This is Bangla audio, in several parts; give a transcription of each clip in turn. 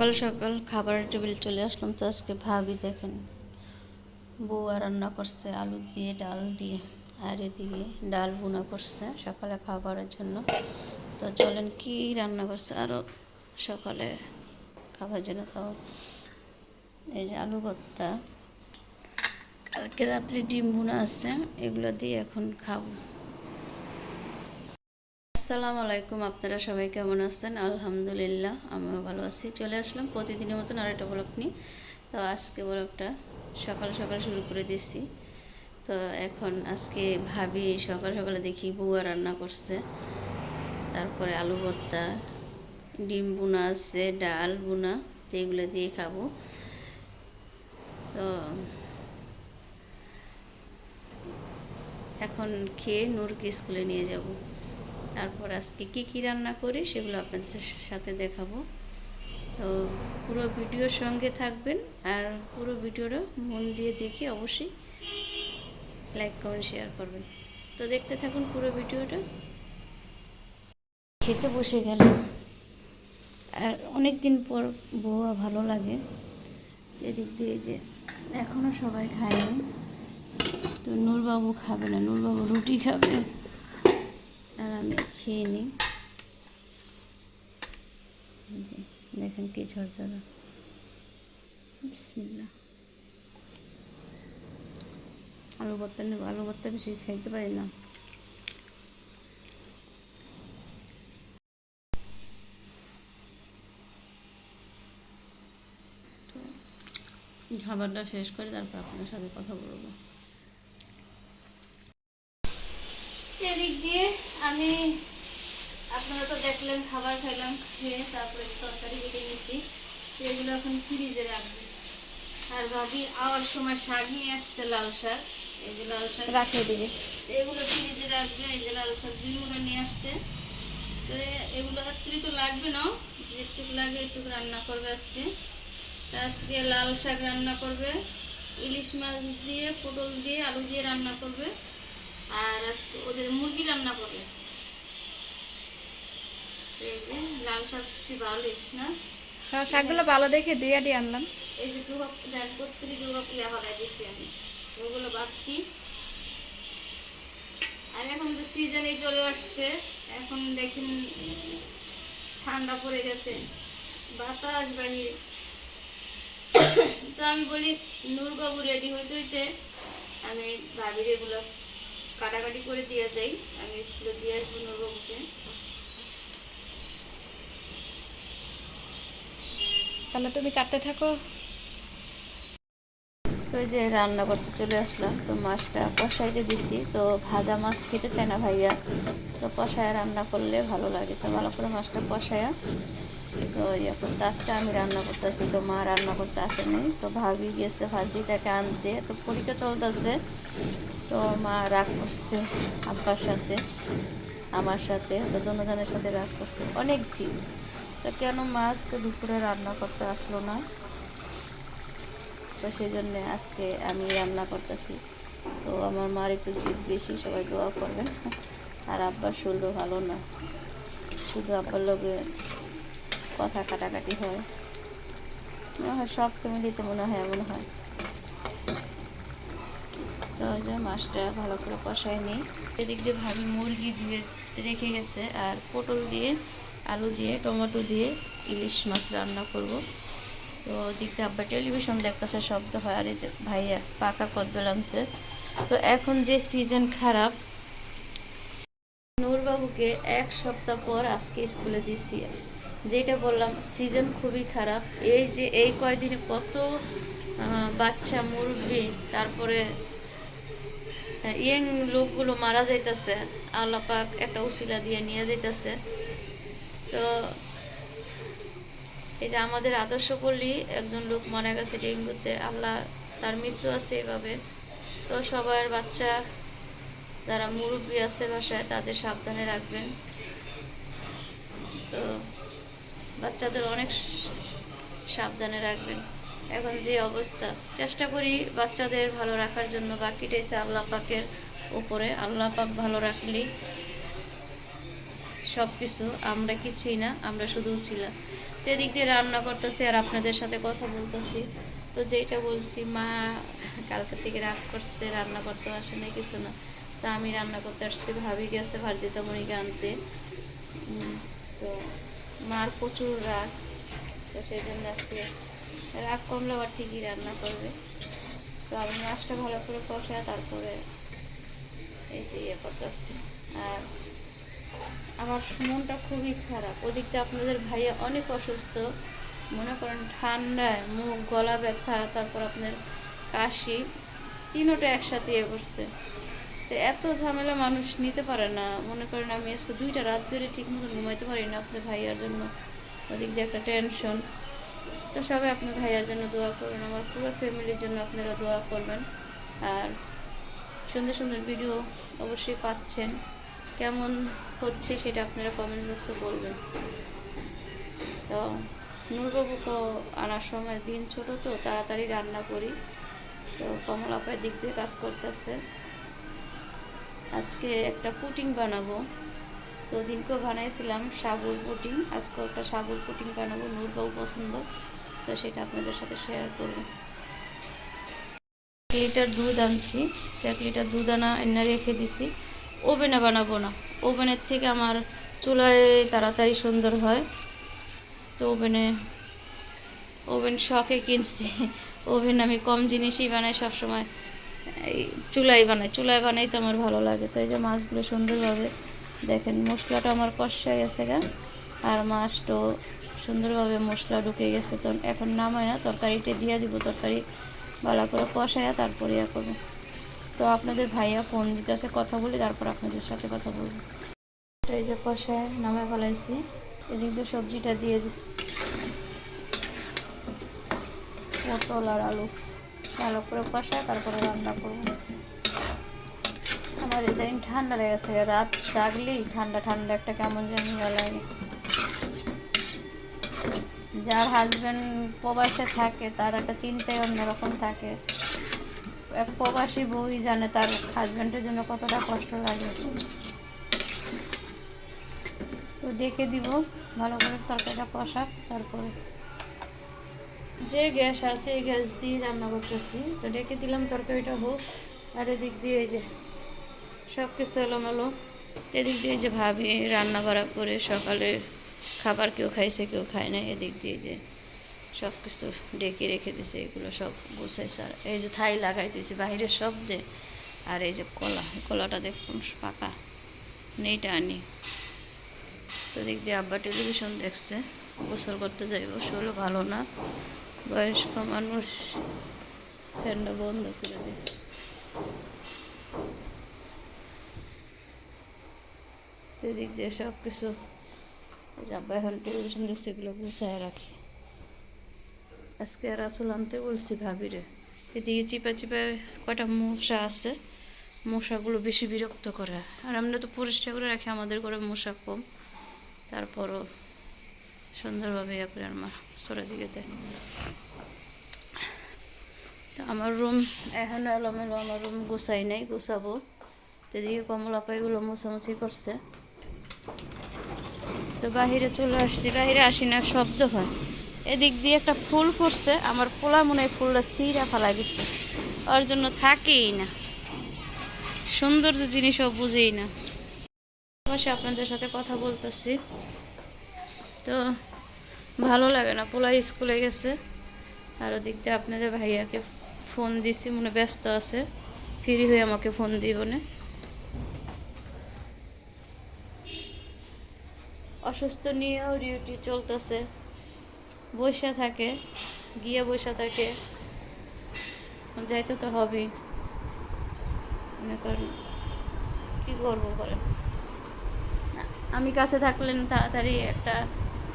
সকাল সকাল খাবারের টেবিল চলে আসলাম তো আজকে ভাবি দেখেন বউয়া রান্না করছে আলু দিয়ে, ডাল দিয়ে। আর এদিকে ডাল বুনা করছে সকালে খাবারের জন্য। তো চলেন কি রান্না করছে? আরও সকালে খাবার জন্য তো এই যে আলু ভর্তা। কালকে রাত্রে ডিম বুনা আছে, এগুলো দিয়ে এখন খাব। আসসালামু আলাইকুম আপনারা সবাই কেমন আছেন? আলহামদুলিল্লাহ, আমিও ভালো আছি। চলে আসলাম প্রতিদিনের মতন আরেকটা ব্লগ নিয়ে। তো আজকে ব্লগটা সকাল সকাল শুরু করে দিয়েছি। তো এখন আজকে ভাবি সকাল সকালে দেখি বুয়া রান্না করছে। তারপরে আলু ভর্তা, ডিম বুনা আছে, ডাল বুনা, তো এগুলো দিয়ে খাব। তো এখন খেয়ে নূরকে স্কুলে নিয়ে যাব। তারপর আজকে কি কি রান্না করি সেগুলো আপনাদের সাথে দেখাবো। তো পুরো ভিডিওর সঙ্গে থাকবেন আর পুরো ভিডিওটা মন দিয়ে দেখে অবশ্যই লাইক, কমেন্ট, শেয়ার করবেন। তো দেখতে থাকুন পুরো ভিডিওটা। খেতে বসে গেলাম। আর অনেক দিন পর বউয়া ভালো লাগে। এদিক দিয়ে যে এখনও সবাই খায়নি। তো নূরবাবু খাবে না, নূরবাবু রুটি খাবে। আর আমি খেয়ে নিই। দেখেন কি ঝরঝরা। আলু ভর্তা নেব আলু ভর্তা বেশি খাইতে পারি না। খাবারটা শেষ করে তারপর আপনার সাথে কথা বলব। এদিক দিয়ে আমি আপনারা তো দেখলেন খাবার খাইলাম খেয়ে তারপরে তরকারি কেটে নিয়েছি। এগুলো এখন ফ্রিজে রাখবে। আর ভাবি আওয়ার সময় শাক নিয়ে আসছে লাল শাক। এই যে লাল শাক। রাখে দিবে এগুলো ফ্রিজে রাখবে এই যে লাল শাক দুই নিয়ে আসছে। তো এগুলো একটু তো লাগবে না যেটুকু লাগে একটু রান্না করবে আজকে। আজকে লাল শাক রান্না করবে ইলিশ মাছ দিয়ে পটল দিয়ে আলু দিয়ে রান্না করবে। আজকে ওদের মুরগি রান্না করবে তো এই যে লাল শাক কি ভালো না? হ্যাঁ শাকগুলো ভালো দেখে দুই আটি আনলাম। এই যে দুগা দেখ বত্রিশ দুগা ইয়া হলাই দিছি আমি। ওগুলো বাকি আর এখন তো চলে আসছে। এখন দেখেন ঠান্ডা পড়ে গেছে। বাতাস বাহিরে। তো আমি বলি নূরবাবু রেডি হইতে হইতে আমি ভাবির এগুলো কাটাকাটি করে দিয়ে যাই আমি স্কুলে দিয়ে আসব নূরবাবুকে তাহলে তুমি কাটতে থাকো। তো এই যে রান্না করতে চলে আসলাম তো মাছটা কষাইতে দিছি। তো ভাজা মাছ খেতে চায় না ভাইয়া তো কষায় রান্না করলে ভালো লাগে। তো ভালো করে মাছটা কষায়া তো এখন আজকে আমি রান্না করতেছি। তো মা রান্না করতে আসেনি তো ভাবি গেছে ভাজি তাকে আনতে। তো পরীক্ষা চলতেছে তো মা রাগ করছে আব্বার সাথে, আমার সাথে, তো দুজনের সাথে রাগ করছে। অনেক জিদ। তো কেন মাছ তো দুপুরে রান্না করতে আসলো না? তো সেই জন্য আজকে আমি রান্না করতেছি। তো আমার মার একটু জিদ বেশি, সবাই দোয়া করবেন। আর আব্বার শরীরও ভালো না। শুধু আব্বার লোকে কথা কাটাকাটি হয়। মনে হয় সব ফ্যামিলিতে মনে হয় এমন হয়। তো যে মাছটা ভালো করে কষাই নিই। এদিক দিয়ে ভাবি মুরগি দিয়ে রেখে গেছে, আর পটল দিয়ে, আলু দিয়ে, টমেটো দিয়ে ইলিশ মাছ রান্না করব। তো ওদিক দিয়ে আব্বা টেলিভিশন দেখতেছে, শব্দ হয়, আর এই যে ভাইয়া পাকা কদ্দল আনছে। তো এখন যে সিজন খারাপ, নূরবাবুকে এক সপ্তাহ পর আজকে স্কুলে দিছি। যেটা বললাম সিজন খুবই খারাপ। এই যে এই কয়দিনে কত বাচ্চা মুরব্বী তারপরে ইয়ং লোকগুলো মারা যাইতেছে আল্লাহ পাক একটা উসিলা দিয়ে নিয়ে যাইতেছে। তো এই যে আমাদের আদর্শ পল্লী একজন লোক মারা গেছে ডেঙ্গুতে, আল্লাহ তার মৃত্যু আছে এভাবে। তো সবার বাচ্চা, যারা মুরব্বী আছে বাসায়, তাদের সাবধানে রাখবেন। তো বাচ্চাদের অনেক সাবধানে রাখবেন। এখন যে অবস্থা। চেষ্টা করি বাচ্চাদের ভালো রাখার জন্য বাকিটাই আল্লাহ পাকের উপরে। আল্লাহ পাক ভালো রাখলেই সব কিছু আমরা কিছুই না, আমরা শুধু ছিলাম। তো এদিক দিয়ে রান্না করতেছি আর আপনাদের সাথে কথা বলতেছি। তো যেটা বলছি, মা কালকে থেকে রাগ করছে, রান্না করতে আসে না কিছু না। তা আমি রান্না করতে আসছি, ভাবি গেছে ভার্জিতা মণিকে আনতে। তো মার প্রচুর রাগ। তো সেই জন্য আজকে রাগ কমলে আবার ঠিকই রান্না করবে। তো আমি মাছটা ভালো করে কষায় তারপরে এই যে ইয়ে করতেছি। আর আমার মনটা খুবই খারাপ। ওদিকটা আপনাদের ভাইয়া অনেক অসুস্থ। মনে করেন ঠান্ডায় মুখ, গলা ব্যথা, তারপর আপনার কাশি, তিনোটা একসাথে ইয়ে করছে। তো এত ঝামেলা মানুষ নিতে পারে না। মনে করেন আমি আজকে দুইটা রাত ধরে ঠিক মতো ঘুমাইতে পারি না। আপনার ভাইয়ার জন্য ওদিক দিয়ে একটা টেনশন তো সবাই আপনার ভাইয়ার জন্য দোয়া করবেন আমার পুরো ফ্যামিলির জন্য আপনারা দোয়া করবেন। আর সুন্দর সুন্দর ভিডিও অবশ্যই পাচ্ছেন। কেমন হচ্ছে সেটা আপনারা কমেন্ট বক্সে বলবেন। তো নূরবাবুকে আনার সময় দিন ছোট তো, তাড়াতাড়ি রান্না করি। তো কমলা আপায় দিক দিয়ে কাজ করতেছে। আজকে একটা পুটিং বানাবো। তো দিনকেও বানাইছিলাম সাবুর পুটিং। আজকে একটা সাবুর পুটিং বানাবো, নূরবাবু পছন্দ, তো সেটা আপনাদের সাথে শেয়ার করব। এক লিটার দুধ আনছি, এক লিটার দুধ আনা, এনে রেখে দিছি। ওভেনে বানাবো না, ওভেনের থেকে আমার চুলায় তাড়াতাড়ি সুন্দর হয়। তো ওভেনে, ওভেন শখে কিনছি। ওভেন আমি কম জিনিসই বানাই সবসময়, এই চুলাই বানাই চুলায় বানাই তো আমার ভালো লাগে, তো এই যে মাছগুলো সুন্দরভাবে দেখেন, মশলাটা আমার কষা গেছে গা। আর মাছটাও সুন্দরভাবে মশলা ঢুকে গেছে। তো এখন নামায়া তরকারিটা দিয়ে দিব, তরকারি ভালো করে কষায়া তারপরে ইয়া করব। তো আপনাদের ভাইয়া ফোন দিতেছে, কথা বলি, তারপর আপনাদের সাথে কথা বলব। এই যে কষায় নামায় ফেলাইছি, এদিক দিয়ে সবজিটা দিয়ে দিছি। পটল আর আলু। ভালো করে কষায়, তারপরে রান্না করব। আমার ইদানিং ঠান্ডা লেগেছে, রাত জাগলেই ঠান্ডা ঠান্ডা একটা কেমন জানি লাগে। যার হাজব্যান্ড প্রবাসে থাকে, তার একটা চিন্তাই অন্যরকম থাকে। এক প্রবাসী বউই জানে তার হাজব্যান্ডের জন্য কতটা কষ্ট লাগে। তো ডেকে দিব, ভালো করে তরকারিটা কষাক, তারপরে যে গ্যাস আছে, এই গ্যাস দিয়ে রান্না করতেছি। তো ডেকে দিলাম তরকারিটা হোক, আর এদিক দিয়ে এই যে সব কিছু এলোমেলো এদিক দিয়ে যে ভাবি রান্না বাড়া করে সকালে খাবার কেউ খাইছে, কেউ খায় না এদিক দিয়ে যে সব কিছু ডেকে রেখে দিছে, এগুলো সব গুছাইছে। আর এই যে থাই লাগাইতেছি, বাইরের শব্দে। আর এই যে কলা, কলাটা দেখুন, পাকা। নেইটা আনি। তো দিক দিয়ে আব্বা টেলিভিশন দেখছে। গোসল করতে যাইব শরীর ভালো না। বয়স্ক মানুষ, ফ্যানটা বন্ধ করে দিই তো এদিক দিয়ে সব কিছু। এই যে আব্বা এখন টেলিভিশন দেখছে এগুলো গুছায় রাখি। আজকে আর আসল আনতে বলছি ভাবিরে। এদিকে চিপা চিপা কটা মশা আছে, মশাগুলো বেশি বিরক্ত করে। আর আমরা তো পরিষ্কার করে রাখি, আমাদের ঘরে মশা কম। তারপরও সুন্দরভাবে ইয়ে করে আমার সরে দিকে দেয়। তো আমার রুম এখন এলোমেলো, আমার রুম গুছাই নাই, গুছাবো। এদিকে কমলা পাইগুলো মোছামুছি করছে। তো বাহিরে চলে আসছি। বাহিরে আসি না, শব্দ হয়। এদিক দিয়ে একটা ফুল ফুটছে, আমার পোলা মনে হয় ফুলটা ছিঁড়া ফেলা গেছে ওর জন্য থাকেই না। সৌন্দর্য জিনিসও বুঝেই না। পাশে আপনাদের সাথে কথা বলতেছি। তো ভালো লাগে না, পোলা স্কুলে গেছে। আর ওদিক দিয়ে আপনাদের ভাইয়াকে ফোন দিছি, মনে ব্যস্ত আছে। ফ্রি হয়ে আমাকে ফোন দিবনে। অসুস্থ নিয়েও ডিউটি চলতেছে। বসে থাকে, গিয়ে বসে থাকে। যাইতে তো হবেই। মনে করেন, কী করব করেন আমি কাছে থাকলে না, তাড়াতাড়ি একটা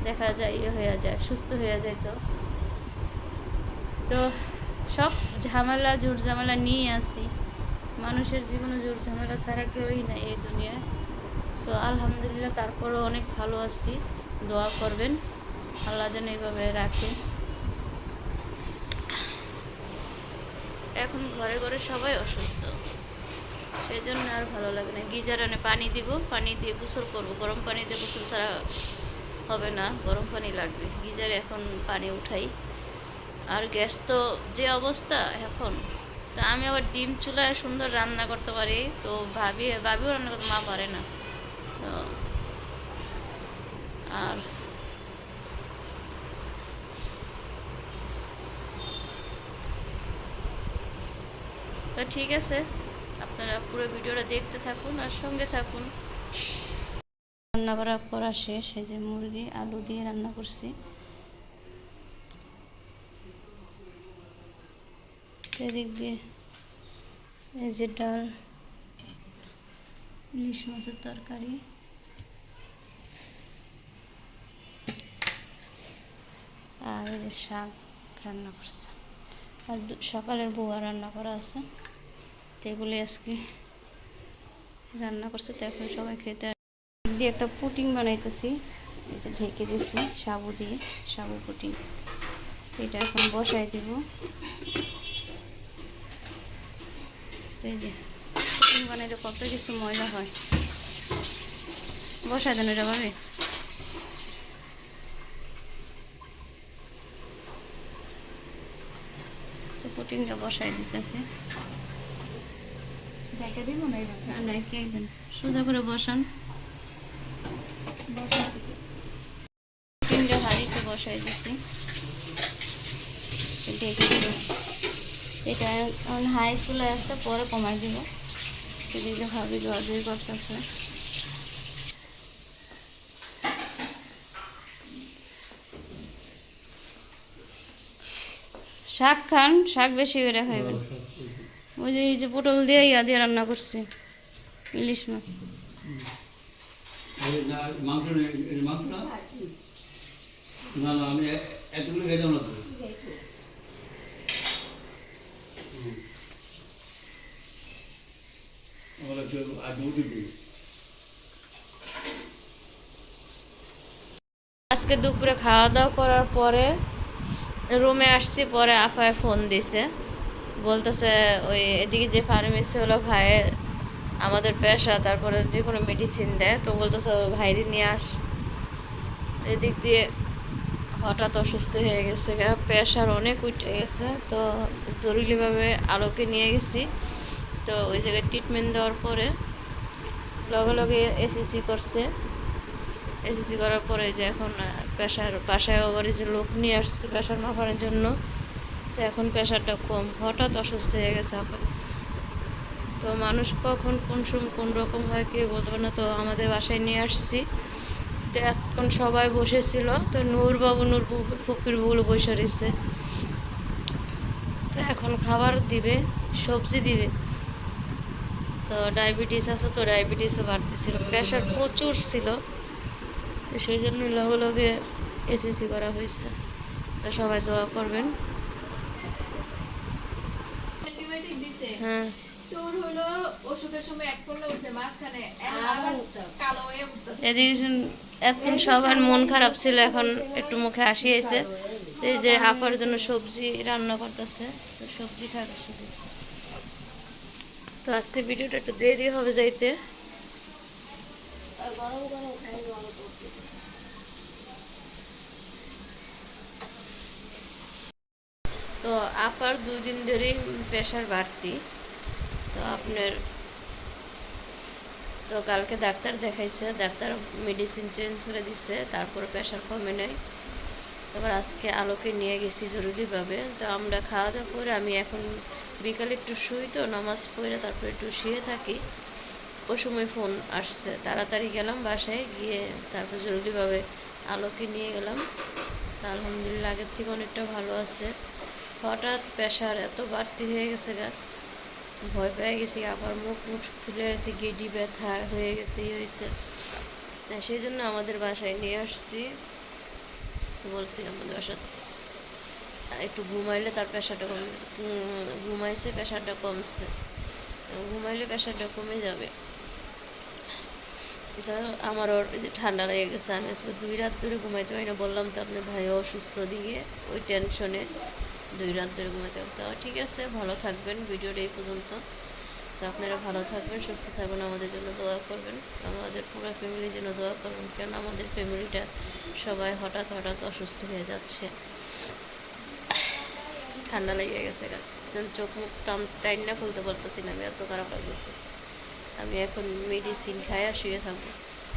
দেখা যায় ইয়ে হয়ে যায়, সুস্থ হয়ে যায় তো। তো সব ঝামেলা ঝুট ঝামেলা নিয়ে আসি মানুষের জীবনে ঝুট ঝামেলা ছাড়া কেউই নাই এই দুনিয়ায়। তো আলহামদুলিল্লাহ, তারপরও অনেক ভালো আছি। দোয়া করবেন। আল্লাহ যেন এইভাবে রাখে। এখন ঘরে ঘরে সবাই অসুস্থ। সেই জন্য আর ভালো লাগে না। গিজার আনে পানি দিব, পানি দিয়ে গোসল করব। গরম পানি দিয়ে গোসল ছাড়া হবে না, গরম পানি লাগবে। গিজারে এখন পানি উঠাই। আর গ্যাস তো যে অবস্থা এখন। তা আমি আবার ডিম চুলায় সুন্দর রান্না করতে পারি। তো ভাবি, ভাবিও রান্না করতে মা পারে না। তো, আর তো ঠিক আছে, আপনারা পুরো ভিডিওটা দেখতে থাকুন আর সঙ্গে থাকুন। রান্না করার করা শেষ, এই যে মুরগি, আলু দিয়ে রান্না করছি। এদিক দিয়ে এই যে ডাল, ইলিশ মাছের তরকারি। আর এই যে শাক রান্না করছে। আর সকালের বুয়া রান্না করা আছে। তো এগুলি আজকে রান্না করছে। তো এখন সবাই খেতে দিয়ে একটা পুটিং বানাইতেছি। এই যে ঢেকে দিছি সাবু দিয়ে, সাবু পুটিং। এটা এখন বসাই দিব। এই যে পুটিং বানাইলে কত কিছু ময়লা হয়। বসাই দেন এটা ভাবে। পুটিংটা বসাই দিতেছি। সোজা করে বসান। হাঁড়িতে বসাই দিছি। ঢেকে দিব এটা হাই চলে আসছে পরে কমাই দিব। সেদিকে ভাবি জর্জরি করতেছে। শাক খান শাক বেশি করে খাইবেন ওই যে এই যে পটল দিয়ে ইয়া দিয়ে রান্না করছি ইলিশ মাছ। আজকে দুপুরে খাওয়া দাওয়া করার পরে রুমে আসছি, পরে আফায় ফোন দিছে। বলতেছে ওই এদিকে যে ফার্মেসি হলো ভাইয়ের আমাদের পেশা, তারপরে যে কোনো মেডিসিন দেয়। তো বলতেছে ভাইরে নিয়ে আস। এদিক দিয়ে হঠাৎ অসুস্থ হয়ে গেছে প্রেশার অনেক উঠে গেছে। তো জরুরিভাবে আলোকে নিয়ে গেছি। তো ওই জায়গায় ট্রিটমেন্ট দেওয়ার পরে লগে লগে এসিসি করছে। এসিসি করার পরে যে এখন প্রেশার বাসায় আবার যে লোক নিয়ে আসছে প্রেশার মাপার জন্য, তো এখন প্রেশারটা কম। হঠাৎ অসুস্থ হয়ে গেছে আপা তো মানুষ কখন কোন সময় কোন রকম হয় কেউ বলতে না। তো আমাদের বাসায় নিয়ে আসছি। তো এখন সবাই বসেছিল। তো নূর বাবু, নূর ফকির বউগুলো বসে রয়েছে। তো এখন খাবার দিবে, সবজি দিবে। তো ডায়াবেটিস আছে, তো ডায়াবেটিসও বাড়তেছিল। প্রেশার প্রচুর ছিল। তো সেই জন্য লগে লগে এসএসসি করা হয়েছে। তো সবাই দোয়া করবেন। হ্যাঁ। তোর হলো ওষুধের সময় এক পড়লে উঠছে মাঝখানে এখন সবার মন খারাপ ছিল এখন একটু মুখে হাসি এসে তো এই যে আপার জন্য সবজি রান্না করতেছে তো সবজি খাবে শুধু। তো আজকে ভিডিওটা একটু দেরি হবে যাইতে। তো আপার দুই দিন ধরেই প্রেশার বাড়তি। তো আপনার তো কালকে ডাক্তার দেখাইছে, ডাক্তার মেডিসিন চেঞ্জ করে দিছে, তারপরে প্রেশার কমে নেই। তারপর আজকে আলোকে নিয়ে গেছি জরুরিভাবে। তো আমরা খাওয়া দাওয়া করে আমি এখন বিকালে একটু শুই তো, নামাজ পড়ে তারপরে একটু শুয়ে থাকি। ও সময় ফোন আসছে। তাড়াতাড়ি গেলাম বাসায়, গিয়ে তারপর জরুরিভাবে আলোকে নিয়ে গেলাম। আলহামদুলিল্লাহ, আগের থেকে অনেকটা ভালো আছে। হঠাৎ প্রেশার এত বাড়তি হয়ে গেছে গা। ভয় পেয়ে গেছি, আবার মুখ মুখ ফুলে গেছে, গেডি ব্যথা হয়ে গেছে ইয়ে হয়েছে। সেই জন্য আমাদের বাসায় নিয়ে আসছি। বলছি আমাদের বাসা একটু ঘুমাইলে তার প্রেশারটা কমে ঘুমাইছে, প্রেশারটা কমছে। ঘুমাইলে প্রেশারটা কমে যাবে। এটা আমার ওর যে ঠান্ডা লেগে গেছে, আমি আসলে দুই রাত ধরে ঘুমাইতে পারি না। বললাম তো আপনার ভাই অসুস্থ দিকে ওই টেনশনে দুই রাত ধরে ঘুমাইতে পারি তো ঠিক আছে, ভালো থাকবেন। ভিডিওটা এই পর্যন্ত। তো আপনারা ভালো থাকবেন, সুস্থ থাকবেন, আমাদের জন্য দোয়া করবেন। আমাদের পুরো ফ্যামিলির জন্য দোয়া করবেন, কেন আমাদের ফ্যামিলিটা সবাই হঠাৎ হঠাৎ অসুস্থ হয়ে যাচ্ছে। ঠান্ডা লেগে গেছে। যেন চোখ মুখ টান টাইন না খুলতে পারতেছি না, আমি এত খারাপ লাগতেছে। আমি এখন মেডিসিন খাই আর শুয়ে থাকব।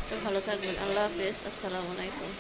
তো ভালো থাকবেন। আল্লাহ হাফেজ। আসসালামু আলাইকুম।